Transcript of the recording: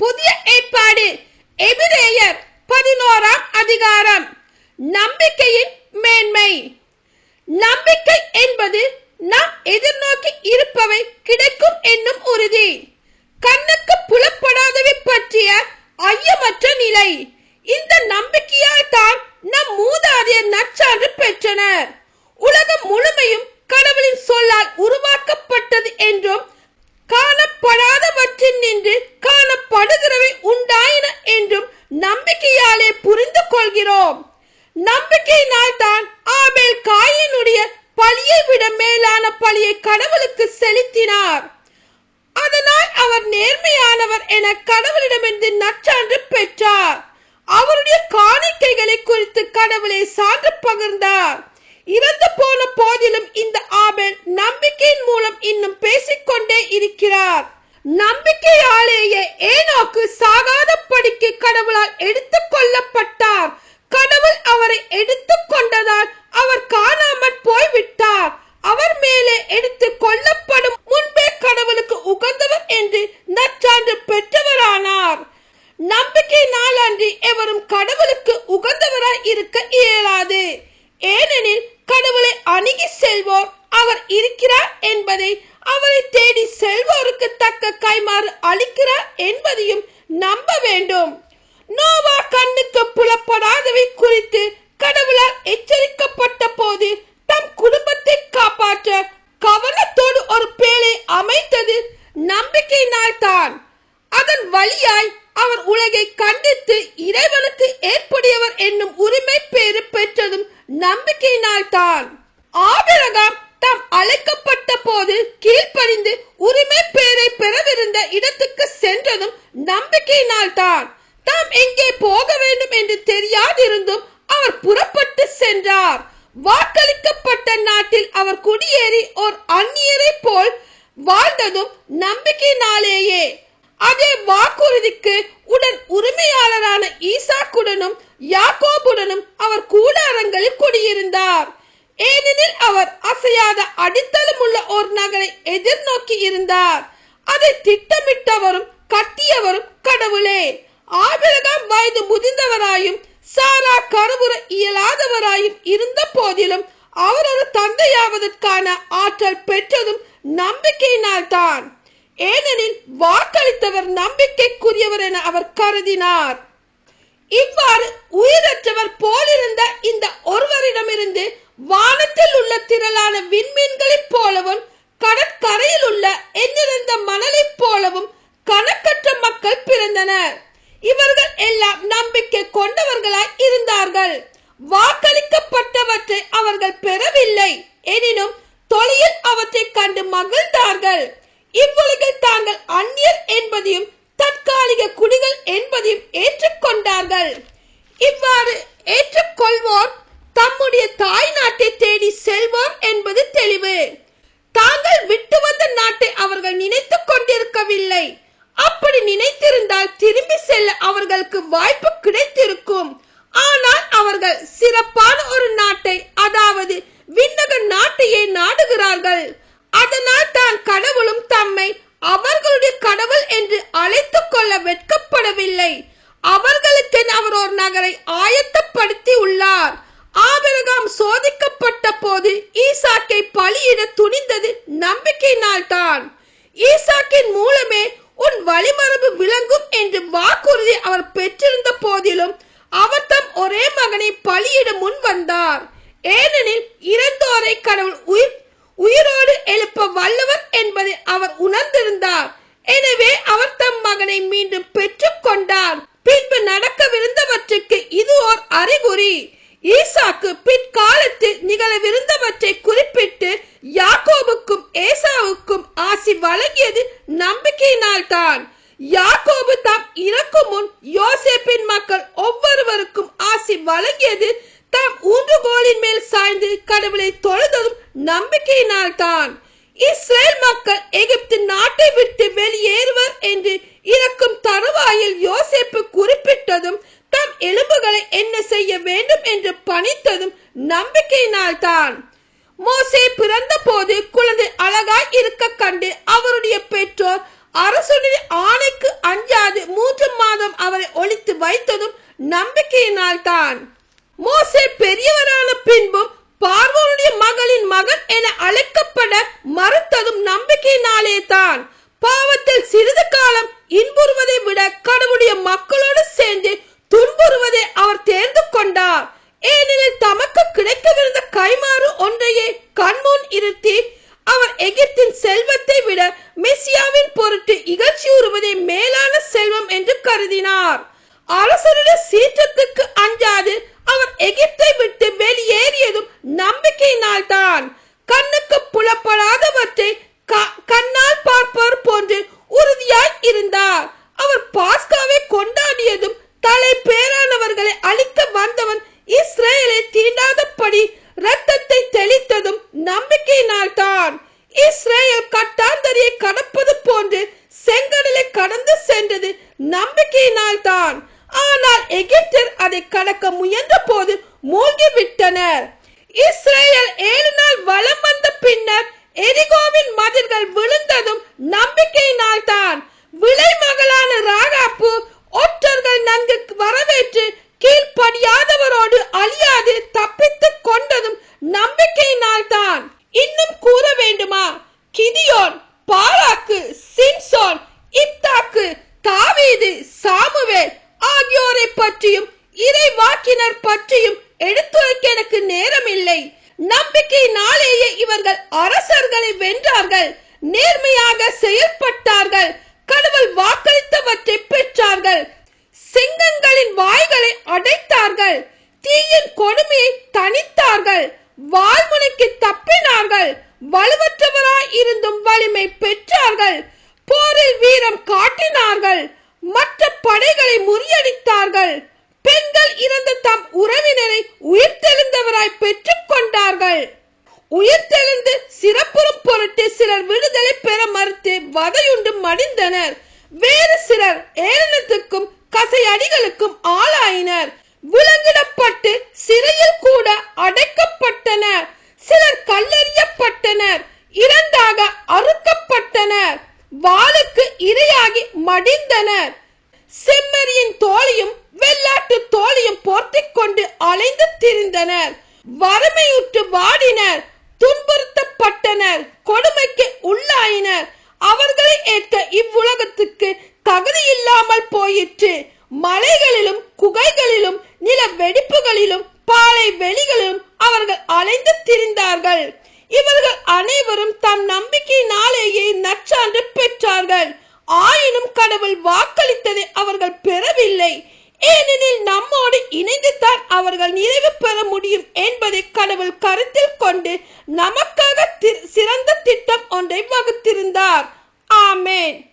புதிய ஏற்பாடு. எபிரேயர் பதினோராம் அதிகாரம். நம்பிக்கையின் மேன்மை. நம்பிக்கை என்பது நாம் எதிர்நோக்கி இருப்பவை கிடைக்கும் என்னும் உறுதி. கண்ணுக்கு புலப்படாதவை பற்றிய ஐயமற்ற நிலை. இந்த நம்பிக்கையால் தான் நம் மூதாதையர் நற்சான்று பெற்றனர். உலகம் முழுமையும் கடவுளின் சொல்லால் உருவாக்கப்பட்டது என்றும் காணப்படாதவற்றின் நின்று நம்பிக்கையினால் தான் ஆபேல் காயினுடைய பழியை விட மேலான பழியை கடவுளுக்கு செலுத்தினார். அதனால் அவர் நேர்மையானவர் என கடவுளிடமிருந்து நற்சான்று பெற்றார். அவருடைய காணிக்கைகளை குறித்து கடவுளை சான்று பகிர்ந்தார். இறந்து போன போதிலும் இந்த ஆபேல் நம்பிக்கையின் மூலம் இன்னும் பேசிக்கொண்டே இருக்கிறார். நம்பிக்கையாலேயே ஏனோக்கு சாகாத படிக்கு கடவுளால் எடுத்து கொள்ளப்பட்டார் கடவுள் அவரை எடுத்துக் கொண்டதால் அவர் காணாமற் போய்விட்டார் அவர் மேலே எடுத்து கொள்ளப்படும் முன்பே கடவுளுக்கு உகந்தவர் என்று நற்சான்று பெற்றவரானார் நம்பிக்கை நாளன்றி எவரும் கடவுளுக்கு உகந்தவராய் இருக்க இயலாது. ஏனெனில் கடவுளை அணுகி செல்வோர் அவர் இருக்கிறார் என்பதை அவரை தேடி செல்வோருக்கு தக்க கைமாறு அளிக்கிறார் என்பதையும் நம்ப வேண்டும். நோவா கண்ணுக்கு புலப்படாதவை குறித்து கடவுளால் எச்சரிக்கப்பட்ட போது தம் குடும்பத்தை காப்பாற்ற கவனத்தோடு ஒரு பேழை அமைத்தது நம்பிக்கையினால் தான் அதன் வழியாய் அவர் உலகை கண்டித்து இறைவனுக்கு ஏற்புடையவர் என்னும் உரிமை பேறு பெற்றதும் நம்பிக்கையினால் தான் ஆபிரகாம் தாம் அழைக்கப்பட்ட போது கீழ்ப்படிந்து உரிமை பேரை பெறவிருந்த இடத்துக்கு சென்றதும் நம்பிக்கையினால் தான் தாம் எங்கே போக வேண்டும் என்று தெரியாதிருந்தும் அவர் புறப்பட்டு சென்றார். வாக்களிக்கப்பட்ட நாட்டில் அவர் குடியேறி ஓர் அந்நியரை போல் வாழ்ந்ததும் நம்பிக்கையினாலேயே. அதே வாக்குறுதிக்கு உடன் உரிமையாளரான ஈசாக்குடனும் யாக்கோபுடனும் அவர் கூடாரங்களில் குடியிருந்தார். ஏனெனில் அவர் அசையாத அடித்தளம் உள்ள ஒரு நகரை எதிர்நோக்கி இருந்தார். அதை திட்டமிட்டவரும் கட்டியவரும் கடவுளே. ஆபிரகாம் வயது முதிர்ந்தவராயும் சாரா கருவுற இயலாதவராயும் இருந்த போதிலும் அவரது தந்தையாவதற்கான ஆற்றல் பெற்றதும் நம்பிக்கையினால் தான் ஏனெனில் வாக்களித்தவர் நம்பிக்கைக்குரியவர் என அவர் கருதினார். இவ்வாறு உயிரற்றவர் போலிருந்த இந்த ஒருவரிடமிருந்து வானத்தில் உள்ள திரளான விண்மீன்களைப் போலவும் கடற்கரையில் உள்ள எண்ணிறந்த மணலைப் போலவும் கணக்கற்ற மக்கள் பிறந்தனர். இவர்கள் எல்லாம் நம்பிக்கை கொண்டவர்களாய் இருந்தார்கள். வாக்களிக்கப்பட்டவற்றை அவர்கள் பெறவில்லை. எனினும் தொலையில் அவற்றை கண்டு மகிழ்ந்தார்கள். இவ்வுலகில் தாங்கள் அந்நியர் என்பதையும் தற்காலிக குடிகள் என்பதையும் ஏற்றுக்கொண்டார்கள். இவ்வாறு ஏற்றுக்கொள்வோர் தம்முடைய தாய் நாட்டை தேடி செல்வோர் என்பது தெளிவு. தாங்கள் விட்டு வந்த நாட்டை அவர்கள் நினைத்துக் கொண்டிருக்கவில்லை. அப்படி நினைத்திருந்தால் திரும்பி செல்ல அவர்களுக்கு வாய்ப்பு கிடைத்திருக்கும். ஆனால் அவர்கள் சிறப்பாக ஒரு நாட்டை அதாவது விண்ணக நாட்டையே நாடுகிறார்கள் அதனால் தான் கடவுளும் தம்மை அவர்களுடைய கடவுள் என்று அழைத்துக் கொள்ள வெட்கப்படவில்லை அவர்களுக்கென அவர் ஒரு நகரை ஆயத்தப்படுத்தி உள்ளார் ஆபிரகாம் சோதிக்கப்பட்ட போது ஈசாக்கை பலியிட துணிந்தது நம்பிக்கையினால் தான் ஈசாக்கின் மூலமே உன் வழிமரபு விளங்கும் என்று வாக்குறுதி அவர் பெற்றிருந்த போதிலும் அவர் தம் ஒரே மகனை பலியிட முன் வந்தார். ஏனெனில் இறந்தோரை கடவுள் உயிர் உயிரோடு எழுப்ப வல்லவர் என்பதை அவர் உணர்ந்திருந்தார். எனவே அவர் தம் மகனை மீண்டும் பெற்றுக் கொண்டார். பின்பு நடக்கவிருந்தவற்றுக்கு இது ஓர் அறிகுறி. ஈசாக்கு பிற்காலத்தில் நிகழவிருந்தவற்றை குறிப்பிட்டு யாக்கோபுக்கும் ஏசாவுக்கும் ஆசி வழங்கியது நம்பிக்கையினால் தான் யாக்கோபு தாம் இறக்கும் முன் யோசேப்பின் மக்கள் ஒவ்வொருவருக்கும் ஆசி வழங்கியது தாம் ஊன்றுகோலின் மேல் சாய்ந்து கடவுளை தொழுததும் நம்பிக்கையினால் தான் இஸ்ரேல் மக்கள் எகிப்து நாட்டை விட்டு வெளியேறுவர் என்று இறக்கும் தருவாயில் யோசேப்பு குறிப்பிட்டதும் தம் எலும்புகளை என்ன செய்ய வேண்டும் என்று பணித்ததும் நம்பிக்கையினால் தான் மோசே பிறந்த போது குழந்தை அழகாய் இருக்க கண்டு அவருடைய பெற்றோர் அரசுடைய ஆணைக்கு அஞ்சாது மூன்று மாதம் அவரை ஒழித்து வைத்ததும் நம்பிக்கையினால் தான் மோசே பெரியவரான பின்பும் பார்வனுடைய மகளின் மகன் என அழைக்கப்பட மறுத்ததும் நம்பிக்கையினாலே தான் பாவத்தில் சிறிது காலம் இன்புறுவதை விட கடவுளுடைய மக்களோடு சேர்ந்து துன்புறுவதை அவர் தேர்ந்து கொண்டார். ஏனெனில் தமக்கு கிடைக்கவிருந்த கைமாறு ஒன்றையே கண்முன் இருத்தி அவர் எகிப்தின் செல்வத்தை விட மெசியாவின் பொருட்டு இகழ்ச்சியுறுவதே மேலான செல்வம் என்று கருதினார். அரசருடைய சீற்றத்துக்கு அஞ்சாது அவர் எகிப்தை விட்டு வெளியேறியதும் நம்பிக்கையினால் தான் கண்ணுக்கு இஸ்ரேல் கட்டாந்தரியை கடப்பது போன்று செங்கடலை கடந்து சென்றது நம்பிக்கையினால் தான் ஆனால் எகிப்தர் அதை கடக்க முயன்ற போது மூழ்கி விட்டனர் இஸ்ரேல் ஏழு நாள் வலம் வந்த பின்னர் எரிகோவின் மதில்கள் விழுந்ததும் நம்பிக்கையினால் தான் விளைவு கிதியோன் பாராக்கு சிம்சோன் இத்தாக்கு தாவீது சாமுவேல் ஆகியோரை பற்றியும் இறை வாக்கினர் பற்றியும் எடுத்துரைக்க எனக்கு நேரமில்லை. நம்பிக்கையினாலேயே இவர்கள் அரசர்களை வென்றார்கள். நேர்மையாக செயல்பட்டார்கள். கடவுள் வாக்களித்தவற்றை பெற்றார்கள். சிங்கங்களின் வாய்களை அடைத்தார்கள். தீயின் கொடுமையை தணித்தார்கள். வாழ்முனைக்கு தப்பினார்கள். வலுவற்றவராய் இருந்தும் வலிமை பெற்றார்கள். போரில் வீரம் காட்டினார்கள். மற்ற படைகளை முறியடித்தார்கள். பெண்கள் இறந்த தம் உறவினரை உயிர்த்தெழுந்தவராய் பெற்றுக் கொண்டார்கள். உயிர்த்தெழுந்து சிறப்புறும் பொருட்டு சிலர் விடுதலை பெற மறுத்து வதையுண்டு மடிந்தனர். வேறு சிலர் ஏளனத்துக்கும் கசையடிகளுக்கும் ஆளாயினர். விலங்கிடப்பட்டு சிறையில் கூட அடைக்கப்பட்டனர். சிலர் கல்லெறியப்பட்டனர் இரண்டாக அறுக்கப்பட்டனர் வாளுக்கு இரையாகி மடிந்தனர். செம்மறியின் தோழியும் வெள்ளாட்டு தோழியும் போர்த்திக் கொண்டு அலைந்து திரிந்தனர். வறுமையுற்று வாடினர் துன்புறுத்தப்பட்டனர் கொடுமைக்கு உள்ளாயினர். அவர்களை ஏற்க இவ்வுலகத்துக்கு தகுதி இல்லாமல் போயிற்று. மலைகளிலும் குகைகளிலும் நில வெடிப்புகளிலும் பாலை வெளிகளிலும் அவர்கள் அலைந்து திரிந்தார்கள். இவர்கள் அனைவரும் தம் நம்பிக்கையினாலேயே நற்சான்று பெற்றார்கள். ஆயினும் கடவுள் வாக்களித்ததை அவர்கள் பெறவில்லை. ஏனெனில் நம்மோடு இணைந்துதான் அவர்கள் நிறைவு பெற முடியும் என்பதை கடவுள் கருத்தில் கொண்டு நமக்காக தி- சிறந்த திட்டம் ஒன்றை வகுத்திருந்தார். ஆமேன்.